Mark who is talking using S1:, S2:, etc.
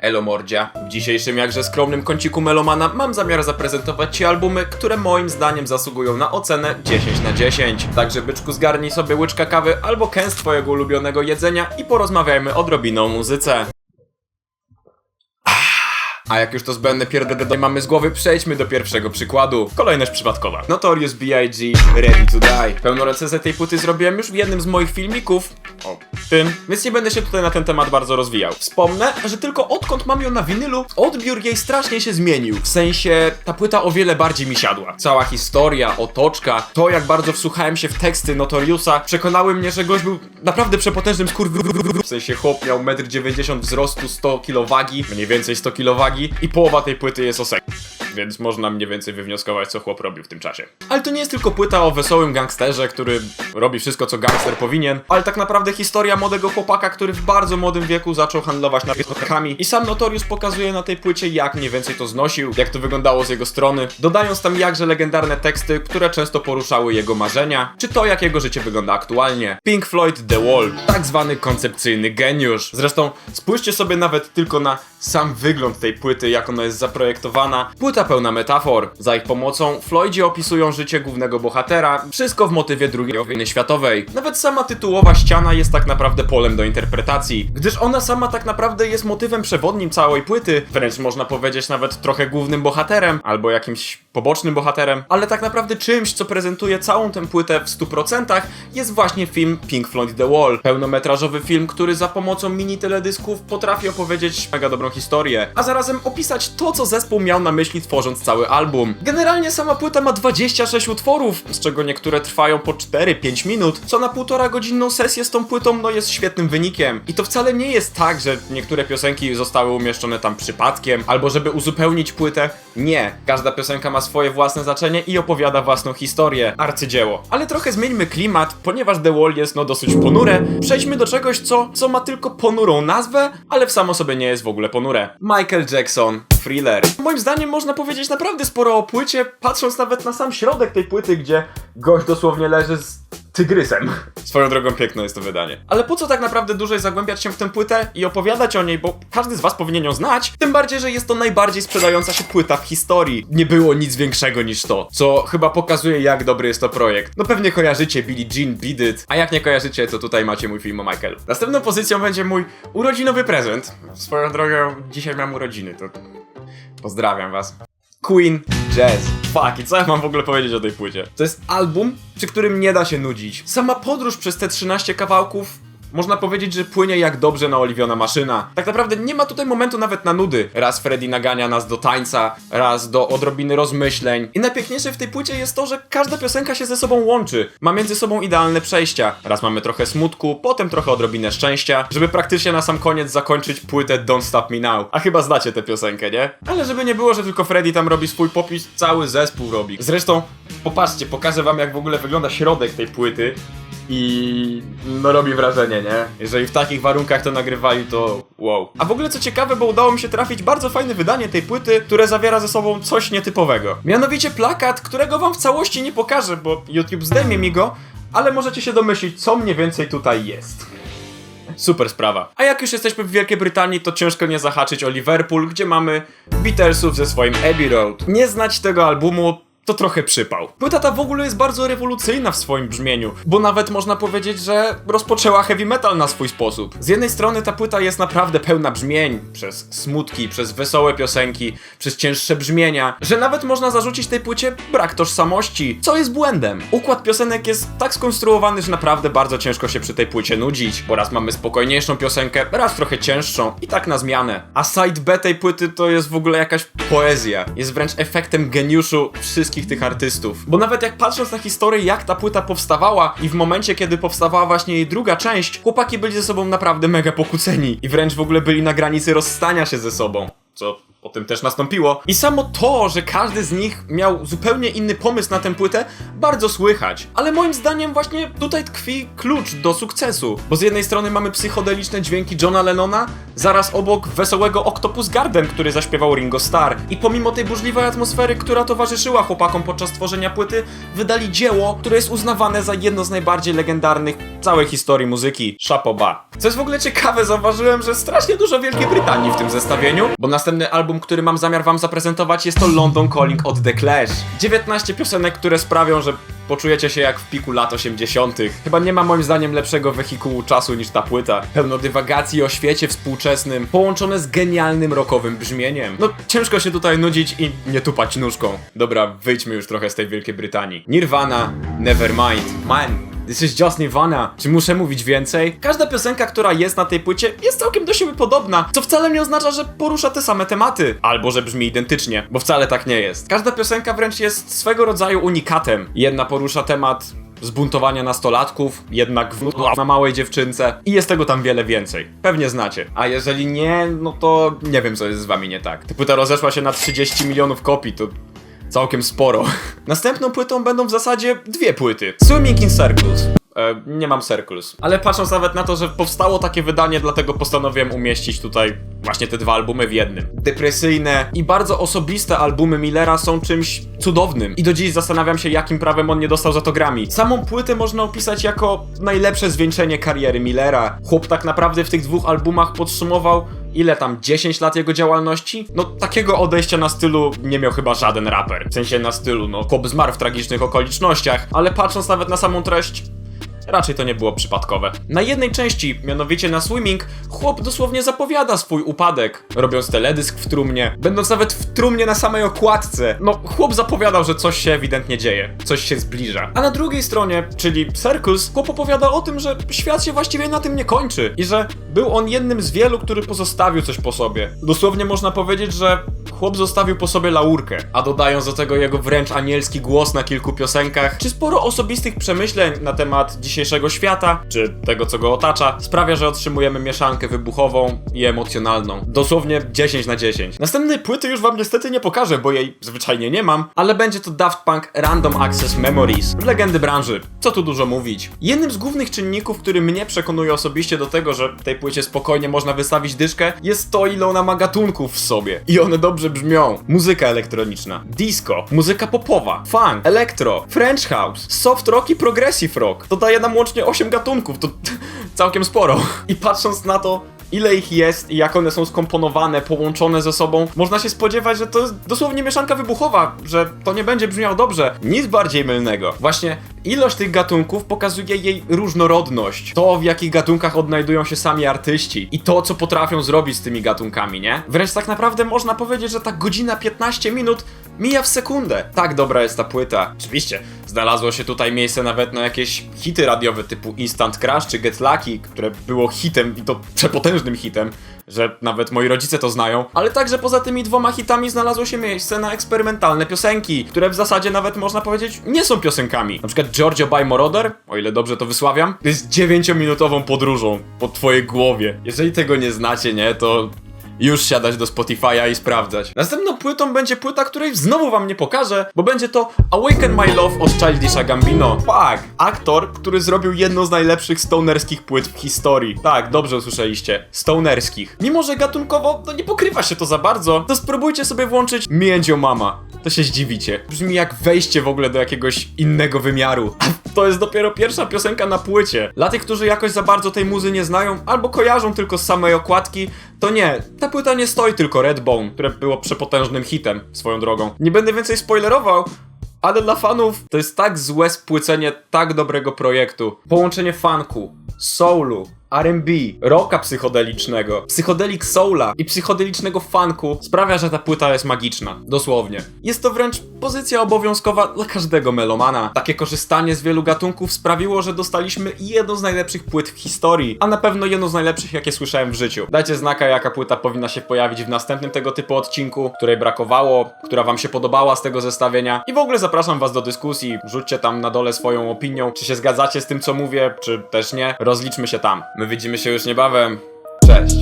S1: Elo Mordzia. W dzisiejszym jakże skromnym kąciku Melomana mam zamiar zaprezentować Ci albumy, które moim zdaniem zasługują na ocenę 10 na 10. Także byczku zgarnij sobie łyczka kawy albo kęs Twojego ulubionego jedzenia i porozmawiajmy odrobinę o muzyce. A jak już to zbędne pierdolenie mamy z głowy, przejdźmy do pierwszego przykładu. Kolejność przypadkowa. Notorious B.I.G. Ready to Die. Pełną recenzję tej płyty zrobiłem już w jednym z moich filmików. O tym, więc nie będę się tutaj na ten temat bardzo rozwijał. Wspomnę, że tylko odkąd mam ją na winylu, odbiór jej strasznie się zmienił. W sensie, ta płyta o wiele bardziej mi siadła. Cała historia, otoczka, to jak bardzo wsłuchałem się w teksty Notoriusa, przekonały mnie, że gość był naprawdę przepotężnym skurw... W sensie chłop miał 1,90 m wzrostu, 100 kg wagi, mniej więcej 100 kg wagi i połowa tej płyty jest o sek. Więc można mniej więcej wywnioskować, co chłop robił w tym czasie. Ale to nie jest tylko płyta o wesołym gangsterze, który robi wszystko, co gangster powinien, ale tak naprawdę historia młodego chłopaka, który w bardzo młodym wieku zaczął handlować narkotykami. I sam Notorious pokazuje na tej płycie, jak mniej więcej to znosił, jak to wyglądało z jego strony, dodając tam jakże legendarne teksty, które często poruszały jego marzenia, czy to, jak jego życie wygląda aktualnie. Pink Floyd The Wall, tak zwany koncepcyjny geniusz. Zresztą spójrzcie sobie nawet tylko na sam wygląd tej płyty, jak ona jest zaprojektowana. Płyta pełna metafor. Za ich pomocą Floydzi opisują życie głównego bohatera, wszystko w motywie II wojny światowej. Nawet sama tytułowa ściana jest tak naprawdę polem do interpretacji, gdyż ona sama tak naprawdę jest motywem przewodnim całej płyty, wręcz można powiedzieć nawet trochę głównym bohaterem, albo jakimś pobocznym bohaterem, ale tak naprawdę czymś, co prezentuje całą tę płytę w 100% jest właśnie film Pink Floyd The Wall. Pełnometrażowy film, który za pomocą mini teledysków potrafi opowiedzieć mega dobrą historię, a zarazem opisać to, co zespół miał na myśli tworząc cały album. Generalnie sama płyta ma 26 utworów, z czego niektóre trwają po 4-5 minut, co na półtora godzinną sesję z tą płytą no jest świetnym wynikiem. I to wcale nie jest tak, że niektóre piosenki zostały umieszczone tam przypadkiem, albo żeby uzupełnić płytę. Nie, każda piosenka ma swoje własne znaczenie i opowiada własną historię. Arcydzieło. Ale trochę zmieńmy klimat, ponieważ The Wall jest no dosyć ponure. Przejdźmy do czegoś, co, co ma tylko ponurą nazwę, ale w samo sobie nie jest w ogóle ponure. Michael Jackson, Thriller. Moim zdaniem można powiedzieć naprawdę sporo o płycie, patrząc nawet na sam środek tej płyty, gdzie gość dosłownie leży z tygrysem. Swoją drogą piękne jest to wydanie. Ale po co tak naprawdę dłużej zagłębiać się w tę płytę i opowiadać o niej, bo każdy z was powinien ją znać, tym bardziej, że jest to najbardziej sprzedająca się płyta w historii. Nie było nic większego niż to, co chyba pokazuje jak dobry jest to projekt. No pewnie kojarzycie Billie Jean Beat It, a jak nie kojarzycie, to tutaj macie mój film o Michaelu. Następną pozycją będzie mój urodzinowy prezent. Swoją drogą, dzisiaj mam urodziny, to pozdrawiam was. Queen Jazz. Fuck, i co ja mam w ogóle powiedzieć o tej płycie? To jest album, przy którym nie da się nudzić. Sama podróż przez te 13 kawałków można powiedzieć, że płynie jak dobrze naoliwiona maszyna. Tak naprawdę nie ma tutaj momentu nawet na nudy. Raz Freddy nagania nas do tańca, raz do odrobiny rozmyśleń. I najpiękniejsze w tej płycie jest to, że każda piosenka się ze sobą łączy. Ma między sobą idealne przejścia. Raz mamy trochę smutku, potem trochę odrobinę szczęścia, żeby praktycznie na sam koniec zakończyć płytę Don't Stop Me Now. A chyba znacie tę piosenkę, nie? Ale żeby nie było, że tylko Freddy tam robi swój popis, cały zespół robi. Zresztą, popatrzcie, pokażę wam jak w ogóle wygląda środek tej płyty i no robi wrażenie, nie? Jeżeli w takich warunkach to nagrywali, to wow. A w ogóle co ciekawe, bo udało mi się trafić bardzo fajne wydanie tej płyty, które zawiera ze sobą coś nietypowego. Mianowicie plakat, którego wam w całości nie pokażę, bo YouTube zdejmie mi go, ale możecie się domyślić, co mniej więcej tutaj jest. Super sprawa. A jak już jesteśmy w Wielkiej Brytanii, to ciężko nie zahaczyć o Liverpool, gdzie mamy Beatlesów ze swoim Abbey Road. Nie znać tego albumu to trochę przypał. Płyta ta w ogóle jest bardzo rewolucyjna w swoim brzmieniu, bo nawet można powiedzieć, że rozpoczęła heavy metal na swój sposób. Z jednej strony ta płyta jest naprawdę pełna brzmień, przez smutki, przez wesołe piosenki, przez cięższe brzmienia, że nawet można zarzucić tej płycie brak tożsamości, co jest błędem. Układ piosenek jest tak skonstruowany, że naprawdę bardzo ciężko się przy tej płycie nudzić, bo raz mamy spokojniejszą piosenkę, raz trochę cięższą i tak na zmianę. A side B tej płyty to jest w ogóle jakaś poezja. Jest wręcz efektem geniuszu wszystkich tych artystów. Bo nawet jak patrząc na historię, jak ta płyta powstawała i w momencie, kiedy powstawała właśnie jej druga część, chłopaki byli ze sobą naprawdę mega pokłóceni i wręcz w ogóle byli na granicy rozstania się ze sobą. Co potem też nastąpiło. I samo to, że każdy z nich miał zupełnie inny pomysł na tę płytę, bardzo słychać. Ale moim zdaniem właśnie tutaj tkwi klucz do sukcesu. Bo z jednej strony mamy psychodeliczne dźwięki Johna Lennona, zaraz obok wesołego Octopus Garden, który zaśpiewał Ringo Starr. I pomimo tej burzliwej atmosfery, która towarzyszyła chłopakom podczas tworzenia płyty, wydali dzieło, które jest uznawane za jedno z najbardziej legendarnych całej historii muzyki. Chapoba. Co jest w ogóle ciekawe, zauważyłem, że strasznie dużo Wielkiej Brytanii w tym zestawieniu, bo następny album, który mam zamiar wam zaprezentować jest to London Calling od The Clash. 19 piosenek, które sprawią, że poczujecie się jak w piku lat 80. Chyba nie ma moim zdaniem lepszego wehikułu czasu niż ta płyta. Pełno dywagacji o świecie współczesnym, połączone z genialnym rockowym brzmieniem. No ciężko się tutaj nudzić i nie tupać nóżką. Dobra, wyjdźmy już trochę z tej Wielkiej Brytanii. Nirvana, Nevermind. Man, This is just Nirvana. Czy muszę mówić więcej? Każda piosenka, która jest na tej płycie, jest całkiem do siebie podobna, co wcale nie oznacza, że porusza te same tematy, albo że brzmi identycznie, bo wcale tak nie jest. Każda piosenka wręcz jest swego rodzaju unikatem. Jedna porusza temat zbuntowania nastolatków, jednak w na małej dziewczynce i jest tego tam wiele więcej. Pewnie znacie. A jeżeli nie, no to nie wiem co jest z wami nie tak. Ta płyta rozeszła się na 30 milionów kopii, to całkiem sporo. Następną płytą będą w zasadzie dwie płyty. Swimming in Circles. E, nie mam Circles. Ale patrząc nawet na to, że powstało takie wydanie, dlatego postanowiłem umieścić tutaj właśnie te dwa albumy w jednym. Depresyjne i bardzo osobiste albumy Millera są czymś cudownym. I do dziś zastanawiam się, jakim prawem on nie dostał za to Grammy. Samą płytę można opisać jako najlepsze zwieńczenie kariery Millera. Chłop tak naprawdę w tych dwóch albumach podsumował ile tam 10 lat jego działalności? No takiego odejścia na stylu nie miał chyba żaden raper. W sensie na stylu, no chłop zmarł w tragicznych okolicznościach, ale patrząc nawet na samą treść, Raczej to nie było przypadkowe. Na jednej części, mianowicie na Swimming, chłop dosłownie zapowiada swój upadek, robiąc teledysk w trumnie, będąc nawet w trumnie na samej okładce. No, chłop zapowiadał, że coś się ewidentnie dzieje, coś się zbliża. A na drugiej stronie, czyli Circles, chłop opowiada o tym, że świat się właściwie na tym nie kończy i że był on jednym z wielu, który pozostawił coś po sobie. Dosłownie można powiedzieć, że chłop zostawił po sobie laurkę, a dodając do tego jego wręcz anielski głos na kilku piosenkach, czy sporo osobistych przemyśleń na temat dzisiejszego świata, czy tego, co go otacza, sprawia, że otrzymujemy mieszankę wybuchową i emocjonalną. Dosłownie 10 na 10. Następnej płyty już wam niestety nie pokażę, bo jej zwyczajnie nie mam, ale będzie to Daft Punk Random Access Memories. Legendy branży. Co tu dużo mówić. Jednym z głównych czynników, który mnie przekonuje osobiście do tego, że tej płycie spokojnie można wystawić dyszkę, jest to, ile ona ma gatunków w sobie. I one dobrze brzmią. Muzyka elektroniczna, disco, muzyka popowa, funk, elektro, french house, soft rock i progressive rock. To daje nam łącznie 8 gatunków, to całkiem sporo. I patrząc na to, ile ich jest i jak one są skomponowane, połączone ze sobą, można się spodziewać, że to jest dosłownie mieszanka wybuchowa, że to nie będzie brzmiało dobrze. Nic bardziej mylnego. Właśnie ilość tych gatunków pokazuje jej różnorodność. To, w jakich gatunkach odnajdują się sami artyści i to, co potrafią zrobić z tymi gatunkami, nie? Wręcz tak naprawdę można powiedzieć, że ta godzina 15 minut mija w sekundę. Tak dobra jest ta płyta. Oczywiście, znalazło się tutaj miejsce nawet na jakieś hity radiowe typu Instant Crash czy Get Lucky, które było hitem i to przepotężnym hitem, że nawet moi rodzice to znają, ale także poza tymi dwoma hitami znalazło się miejsce na eksperymentalne piosenki, które w zasadzie nawet można powiedzieć nie są piosenkami. Na przykład Giorgio by Moroder, o ile dobrze to wysławiam, jest 9-minutową podróżą po twojej głowie. Jeżeli tego nie znacie, nie, to już siadać do Spotify'a i sprawdzać. Następną płytą będzie płyta, której znowu wam nie pokażę, bo będzie to Awaken My Love od Childisha Gambino. Tak, aktor, który zrobił jedną z najlepszych stonerskich płyt w historii. Tak, dobrze usłyszeliście, stonerskich. Mimo, że gatunkowo no nie pokrywa się to za bardzo, to spróbujcie sobie włączyć Me and Your Mama. To się zdziwicie. Brzmi jak wejście w ogóle do jakiegoś innego wymiaru. A to jest dopiero pierwsza piosenka na płycie. Dla tych, którzy jakoś za bardzo tej muzy nie znają, albo kojarzą tylko z samej okładki, to nie. Ta płyta nie stoi tylko Redbone, które było przepotężnym hitem swoją drogą. Nie będę więcej spoilerował, ale dla fanów to jest tak złe spłycenie tak dobrego projektu. Połączenie funku, soulu, R&B, rocka psychodelicznego, psychodelik soula i psychodelicznego funku sprawia, że ta płyta jest magiczna. Dosłownie. Jest to wręcz pozycja obowiązkowa dla każdego melomana. Takie korzystanie z wielu gatunków sprawiło, że dostaliśmy jedną z najlepszych płyt w historii, a na pewno jedną z najlepszych, jakie słyszałem w życiu. Dajcie znaka, jaka płyta powinna się pojawić w następnym tego typu odcinku, której brakowało, która wam się podobała z tego zestawienia i w ogóle zapraszam was do dyskusji. Rzućcie tam na dole swoją opinią, czy się zgadzacie z tym, co mówię, czy też nie. Rozliczmy się tam. My widzimy się już niebawem. Cześć!